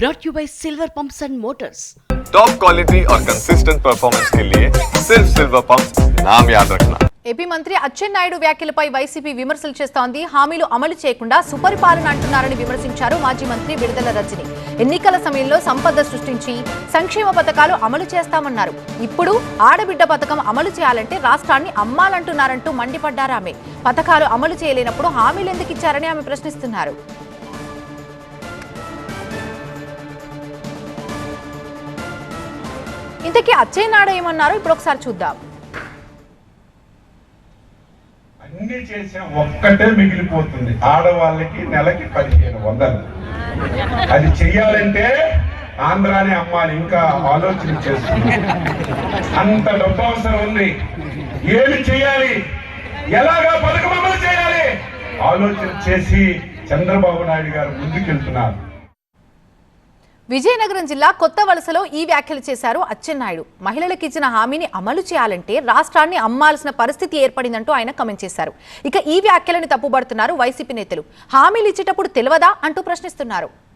brought you by Silver Pumps and Motors. Top quality और consistent performance के लिए सिर्फ सिल्वर पंप नाम याद रखना ఏపీ మంత్రి అచ్చెన్నాయుడు వ్యాఖ్యలపై వైసీపీ విమర్శలు చేస్తోంది హామీలు అమలు చేయకుండా సుపరిపాలన అంటున్నారని విమర్శించారు మాజీ మంత్రి విడుదల రజని ఎన్నికల సమయంలో సంపద సృష్టించి సంక్షేమ పథకాలు అమలు చేస్తామన్నారు ఇప్పుడు ఆడబిడ్డ పథకం అమలు చేయాలంటే రాష్ట్రాన్ని అమ్మాలంటున్నారంటూ మండిపడ్డారు ఆమె పథకాలు అమలు చేయలేనప్పుడు హామీలు ఎందుకు ఇచ్చారని ఆమె ప్రశ్నిస్తున్నారు ఇంతకీ అచ్చెన్నాయుడు ఏమన్నారు? ఇప్పుడు ఒకసారి చూద్దాం. అన్ని చేసాం ఒక్కటే మిగిలిపోతుంది. ఆడవాళ్ళకి నెలకి పదిహేను వందలు. అది చెయ్యాలంటే ఆంధ్రాని అమ్మాలి ఇంకా ఆలోచన చేస్తుంది. అంత డబ్బు అవసరం ఉంది. ఏమి చేయాలి ఎలాగా పథకం అమలు చేయాలి? ఆలోచన చేసి చంద్రబాబు నాయుడు గారు ముందుకెళ్తున్నారు. విజయనగరం జిల్లా కొత్త వలసలో ఈ వ్యాఖ్యలు చేశారు అచ్చెన్నాయుడు. మహిళలకు ఇచ్చిన హామీని అమలు చేయాలంటే రాష్ట్రాన్ని అమ్మాల్సిన పరిస్థితి ఏర్పడిందంటూ ఆయన కమెంట్ చేశారు. ఇక ఈ వ్యాఖ్యలను తప్పుబడుతున్నారు వైసీపీ నేతలు. హామీలు ఇచ్చేటప్పుడు తెలియదా అంటూ ప్రశ్నిస్తున్నారు.